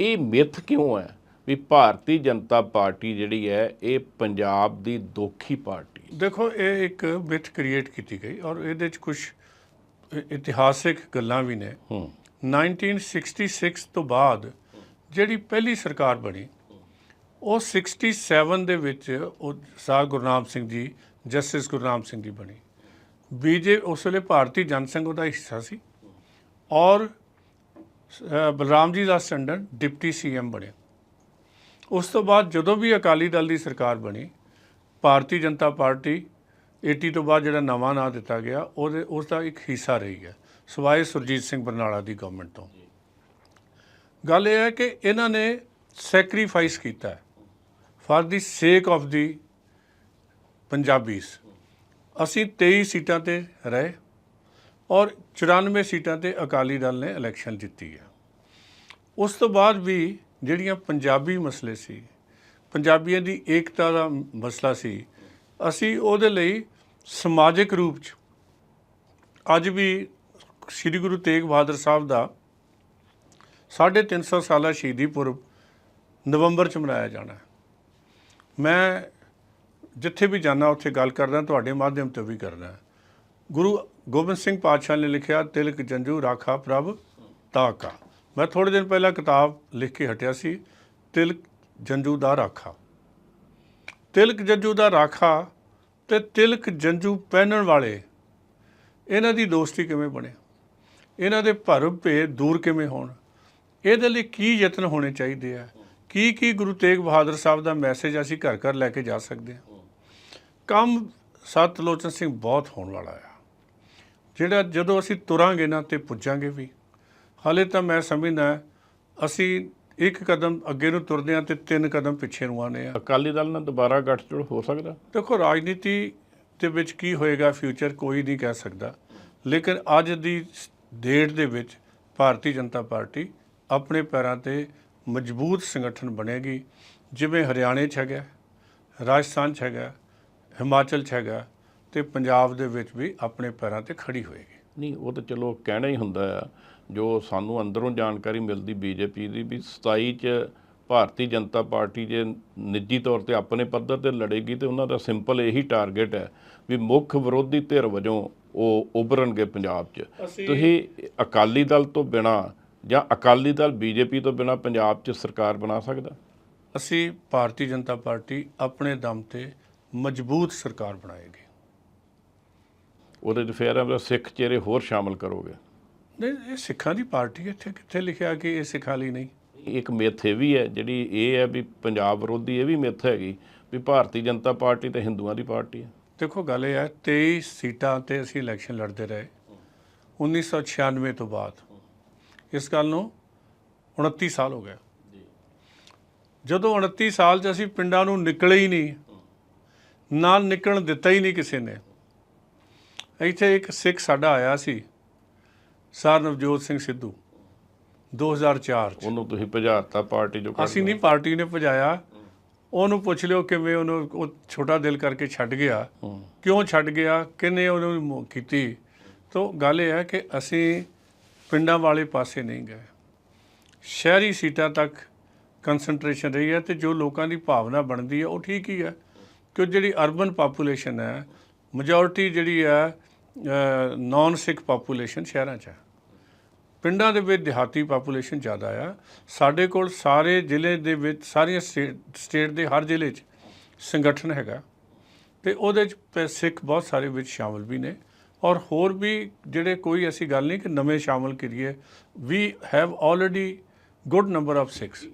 ਇਹ ਮਿੱਥ ਕਿਉਂ ਹੈ ਵੀ ਭਾਰਤੀ ਜਨਤਾ ਪਾਰਟੀ ਜਿਹੜੀ ਹੈ ਇਹ ਪੰਜਾਬ ਦੀ ਦੋਖੀ ਪਾਰਟੀ ਦੇਖੋ ਇਹ ਇੱਕ ਮਿਥ ਕ੍ਰੀਏਟ ਕੀਤੀ ਗਈ ਔਰ ਇਹਦੇ ਚ ਕੁਝ ਇਤਿਹਾਸਿਕ ਗੱਲਾਂ ਵੀ ਨੇ। ਹੂੰ। 1966 ਤੋਂ ਬਾਅਦ ਜਿਹੜੀ ਪਹਿਲੀ ਸਰਕਾਰ ਬਣੀ ਉਹ 67 ਦੇ ਵਿੱਚ ਉਹ ਸਾਰ ਗੁਰਨਾਮ ਸਿੰਘ ਜੀ ਜਸਟਿਸ ਗੁਰਨਾਮ ਸਿੰਘ ਜੀ ਬਣੀ। ਬੀਜੇ ਉਸ ਵੇਲੇ ਭਾਰਤੀ ਜਨਸੰਘ ਉਹਦਾ ਹਿੱਸਾ ਸੀ ਔਰ ਬਲਰਾਮ ਜੀ ਦਾਸ ਟੰਡਨ ਡਿਪਟੀ ਸੀਐਮ ਬਣੇ। ਉਸ ਤੋਂ ਬਾਅਦ ਜਦੋਂ ਵੀ ਅਕਾਲੀ ਦਲ ਦੀ ਸਰਕਾਰ ਬਣੀ, ਭਾਰਤੀ ਜਨਤਾ ਪਾਰਟੀ 80 ਤੋਂ ਬਾਅਦ ਜਿਹੜਾ ਨਵਾਂ ਨਾਂ ਦਿੱਤਾ ਗਿਆ, ਉਹਦੇ, ਉਸ ਦਾ ਇੱਕ ਹਿੱਸਾ ਰਹੀ ਹੈ, ਸਵਾਏ ਸੁਰਜੀਤ ਸਿੰਘ ਬਰਨਾਲਾ ਦੀ ਗਵਰਨਮੈਂਟ ਤੋਂ। ਗੱਲ ਇਹ ਹੈ ਕਿ ਇਹਨਾਂ ਨੇ ਸੈਕਰੀਫਾਈਸ ਕੀਤਾ ਫਾਰ ਦੀ ਸੇਕ ਆਫ ਦੀ ਪੰਜਾਬੀਸ। ਅਸੀਂ 23 ਸੀਟਾਂ ਤੇ ਰਹੇ ਔਰ 94 ਸੀਟਾਂ ਤੇ ਅਕਾਲੀ ਦਲ ਨੇ ਇਲੈਕਸ਼ਨ ਜਿੱਤੀ ਹੈ ਉਸ ਤੋਂ ਬਾਅਦ ਵੀ ਜਿਹੜੀਆਂ ਪੰਜਾਬੀ ਮਸਲੇ ਸੀ, ਪੰਜਾਬੀਆਂ ਦੀ ਏਕਤਾ ਦਾ ਮਸਲਾ ਸੀ, ਅਸੀਂ ਉਹਦੇ ਲਈ ਸਮਾਜਿਕ ਰੂਪ ਚ ਅੱਜ ਵੀ ਸ੍ਰੀ ਗੁਰੂ ਤੇਗ ਬਹਾਦਰ ਸਾਹਿਬ ਦਾ 350 ਸਾਲਾ ਸ਼ਹੀਦੀ ਪੁਰਬ ਨਵੰਬਰ ਚ ਮਨਾਇਆ ਜਾਣਾ। ਮੈਂ ਜਿੱਥੇ ਵੀ ਜਾਣਾ ਉੱਥੇ ਗੱਲ ਕਰਦਾ, ਤੁਹਾਡੇ ਮਾਧਿਅਮ ਤੋਂ ਵੀ ਕਰਦਾ। ਗੁਰੂ ਗੋਬਿੰਦ ਸਿੰਘ ਪਾਤਸ਼ਾਹ ਨੇ ਲਿਖਿਆ, ਤਿਲਕ ਜੰਜੂ ਰਾਖਾ ਪ੍ਰਭ ਤਾਕਾ ਮੈਂ ਥੋੜੇ ਦਿਨ ਪਹਿਲਾਂ ਕਿਤਾਬ ਲਿਖ ਕੇ ਹਟਿਆ ਸੀ, ਤਿਲਕ ਜੰਜੂ ਦਾ ਰਾਖਾ। ਤਿਲਕ ਜੰਜੂ ਦਾ ਰਾਖਾ ਤੇ ਤਿਲਕ ਜੰਜੂ ਪਹਿਨਣ ਵਾਲੇ, ਇਹਨਾਂ ਦੀ ਦੋਸਤੀ ਕਿਵੇਂ ਬਣੇ? ਇਹਨਾਂ ਦੇ ਭਰਮ ਭੇਦ ਦੂਰ ਕਿਵੇਂ ਹੋਣ? ਇਹਦੇ ਲਈ ਕੀ ਯਤਨ ਹੋਣੇ ਚਾਹੀਦੇ ਆ? ਕੀ ਕੀ ਗੁਰੂ ਤੇਗ ਬਹਾਦਰ ਸਾਹਿਬ ਦਾ ਮੈਸੇਜ ਅਸੀਂ ਘਰ ਘਰ ਲੈ ਕੇ ਜਾ ਸਕਦੇ ਹਾਂ ਕੰਮ ਸਤਲੋਚਨ ਸਿੰਘ ਬਹੁਤ ਹੋਣ ਵਾਲਾ ਆ। ਜਿਹੜਾ ਜਦੋਂ ਅਸੀਂ ਤੁਰਾਂਗੇ ਨਾ ਤੇ ਪੁੱਜਾਂਗੇ ਵੀ। ਹਾਲੇ ਤਾਂ ਮੈਂ ਸਮਝਦਾ ਅਸੀਂ ਇੱਕ ਕਦਮ ਅੱਗੇ ਨੂੰ ਤੁਰਦੇ ਹਾਂ ਤੇ ਤਿੰਨ ਕਦਮ ਪਿੱਛੇ ਨੂੰ ਆਨੇ ਆ ਅਕਾਲੀ ਦਲ ਨਾਲ ਦੁਬਾਰਾ ਗੱਠਜੋੜ ਹੋ ਸਕਦਾ? ਦੇਖੋ ਰਾਜਨੀਤੀ ਦੇ ਵਿੱਚ ਕੀ ਹੋਏਗਾ ਫਿਊਚਰ ਕੋਈ ਨਹੀਂ ਕਹਿ ਸਕਦਾ। ਲੇਕਿਨ ਅੱਜ ਦੀ ਡੇਟ ਦੇ ਵਿੱਚ ਭਾਰਤੀ ਜਨਤਾ ਪਾਰਟੀ ਆਪਣੇ ਪੈਰਾਂ ਤੇ ਮਜ਼ਬੂਤ ਸੰਗਠਨ ਬਣੇਗੀ। ਜਿਵੇਂ ਹਰਿਆਣੇ 'ਚ ਹੈਗਾ ਰਾਜਸਥਾਨ 'ਚ ਹੈਗਾ ਹਿਮਾਚਲ 'ਚ ਹੈਗਾ ਤੇ ਪੰਜਾਬ ਦੇ ਵਿੱਚ ਵੀ ਆਪਣੇ ਪੈਰਾਂ ਤੇ ਖੜੀ ਹੋਏਗੀ। ਨਹੀਂ ਉਹ ਤਾਂ ਚਲੋ ਕਹਿਣਾ ਹੀ ਹੁੰਦਾ ਆ ਜੋ ਸਾਨੂੰ ਅੰਦਰੋਂ ਜਾਣਕਾਰੀ ਮਿਲਦੀ ਬੀਜੇਪੀ ਦੀ ਵੀ 27 ਚ ਭਾਰਤੀ ਜਨਤਾ ਪਾਰਟੀ ਜੇ ਨਿੱਜੀ ਤੌਰ ਤੇ ਆਪਣੇ ਪੱਧਰ ਤੇ ਲੜੇਗੀ ਤੇ ਉਹਨਾਂ ਦਾ ਸਿੰਪਲ ਇਹੀ ਟਾਰਗੇਟ ਹੈ ਵੀ ਮੁੱਖ ਵਿਰੋਧੀ ਧਿਰ ਵਜੋਂ ਉਹ ਉਭਰਨਗੇ ਪੰਜਾਬ 'ਚ। ਤੁਸੀਂ ਅਕਾਲੀ ਦਲ ਤੋਂ ਬਿਨਾ ਜਾਂ ਅਕਾਲੀ ਦਲ ਬੀਜੇਪੀ ਤੋਂ ਬਿਨਾ ਪੰਜਾਬ 'ਚ ਸਰਕਾਰ ਬਣਾ ਸਕਦਾ? ਅਸੀਂ ਭਾਰਤੀ ਜਨਤਾ ਪਾਰਟੀ ਆਪਣੇ ਦਮ ਤੇ ਮਜ਼ਬੂਤ ਸਰਕਾਰ ਬਣਾਏਗੀ। ਉਹਦੇ 'ਚ ਫਿਰ ਆਪਣਾ ਸਿੱਖ ਚਿਹਰੇ ਹੋਰ ਸ਼ਾਮਲ ਕਰੋਗੇ। ਨਹੀਂ ਇਹ ਸਿੱਖਾਂ ਦੀ ਪਾਰਟੀ ਹੈ ਇੱਥੇ ਕਿੱਥੇ ਲਿਖਿਆ ਕਿ ਇਹ ਸਿੱਖਾਂ ਲਈ ਨਹੀਂ? ਇੱਕ ਮਿੱਥ ਇਹ ਵੀ ਹੈ ਜਿਹੜੀ ਇਹ ਹੈ ਵੀ ਪੰਜਾਬ ਵਿਰੋਧੀ ਇਹ ਵੀ ਮਿੱਥ ਹੈਗੀ ਵੀ ਭਾਰਤੀ ਜਨਤਾ ਪਾਰਟੀ ਤੇ ਹਿੰਦੂਆਂ ਦੀ ਪਾਰਟੀ ਹੈ। ਦੇਖੋ ਗੱਲ ਇਹ ਹੈ 23 ਸੀਟਾਂ ਤੇ ਅਸੀਂ ਇਲੈਕਸ਼ਨ ਲੜਦੇ ਰਹੇ 1996 ਤੋਂ ਬਾਅਦ। ਇਸ ਗੱਲ ਨੂੰ 29 ਸਾਲ ਹੋ ਗਏ। ਜਦੋਂ 29 ਸਾਲ 'ਚ ਅਸੀਂ ਪਿੰਡਾਂ ਨੂੰ ਨਿਕਲੇ ਹੀ ਨਹੀਂ ਨਾਲ ਨਿਕਲਣ ਦਿੱਤਾ ਹੀ ਨਹੀਂ ਕਿਸੇ ਨੇ ਇੱਥੇ ਇੱਕ ਸਿੱਖ ਸਾਡਾ ਆਇਆ ਸੀ ਸਰ ਨਵਜੋਤ ਸਿੰਘ ਸਿੱਧੂ 2004 ਚ। ਉਹਨੂੰ ਤੁਸੀਂ ਭਜਾਤਾ ਪਾਰਟੀ ਜੋ ਅਸੀਂ ਨਹੀਂ ਪਾਰਟੀ ਨੇ ਭਜਾਇਆ। ਉਹਨੂੰ ਪੁੱਛ ਲਿਓ ਕਿਵੇਂ ਉਹਨੂੰ ਉਹ ਛੋਟਾ ਦਿਲ ਕਰਕੇ ਛੱਡ ਗਿਆ। ਕਿਉਂ ਛੱਡ ਗਿਆ? ਕਿੰਨੇ ਉਹਨੂੰ ਕੀਤੀ? ਤੋਂ ਗੱਲ ਇਹ ਹੈ ਕਿ ਅਸੀਂ ਪਿੰਡਾਂ ਵਾਲੇ ਪਾਸੇ ਨਹੀਂ ਗਏ। ਸ਼ਹਿਰੀ ਸੀਟਾਂ ਤੱਕ ਕਨਸੈਂਟਰੇਸ਼ਨ ਰਹੀ ਹੈ ਤੇ ਜੋ ਲੋਕਾਂ ਦੀ ਭਾਵਨਾ ਬਣਦੀ ਹੈ ਉਹ ਠੀਕ ਹੀ ਹੈ। ਕਿ ਜਿਹੜੀ ਅਰਬਨ ਪਾਪੂਲੇਸ਼ਨ ਹੈ ਮੈਜੋਰਿਟੀ ਜਿਹੜੀ ਆ ਨਾਨ ਸਿੱਖ ਪਾਪੂਲੇਸ਼ਨ ਸ਼ਹਿਰਾਂ 'ਚ ਆ ਪਿੰਡਾਂ ਦੇ ਵਿੱਚ ਦਿਹਾਤੀ ਪਾਪੂਲੇਸ਼ਨ ਜ਼ਿਆਦਾ ਆ। ਸਾਡੇ ਕੋਲ ਸਾਰੇ ਜ਼ਿਲ੍ਹੇ ਦੇ ਵਿੱਚ, ਸਾਰੀਆਂ ਸਟੇਟ ਦੇ ਹਰ ਜ਼ਿਲ੍ਹੇ 'ਚ ਸੰਗਠਨ ਹੈਗਾ। ਤੇ ਉਹਦੇ 'ਚ ਪ- ਸਿੱਖ ਬਹੁਤ ਸਾਰੇ ਵਿੱਚ ਸ਼ਾਮਲ ਵੀ ਨੇ। ਔਰ ਹੋਰ ਵੀ ਜਿਹੜੇ ਕੋਈ ਐਸੀ ਗੱਲ ਨਹੀਂ ਕਿ ਨਵੇਂ ਸ਼ਾਮਲ ਕਰੀਏ we have already good number of Sikhs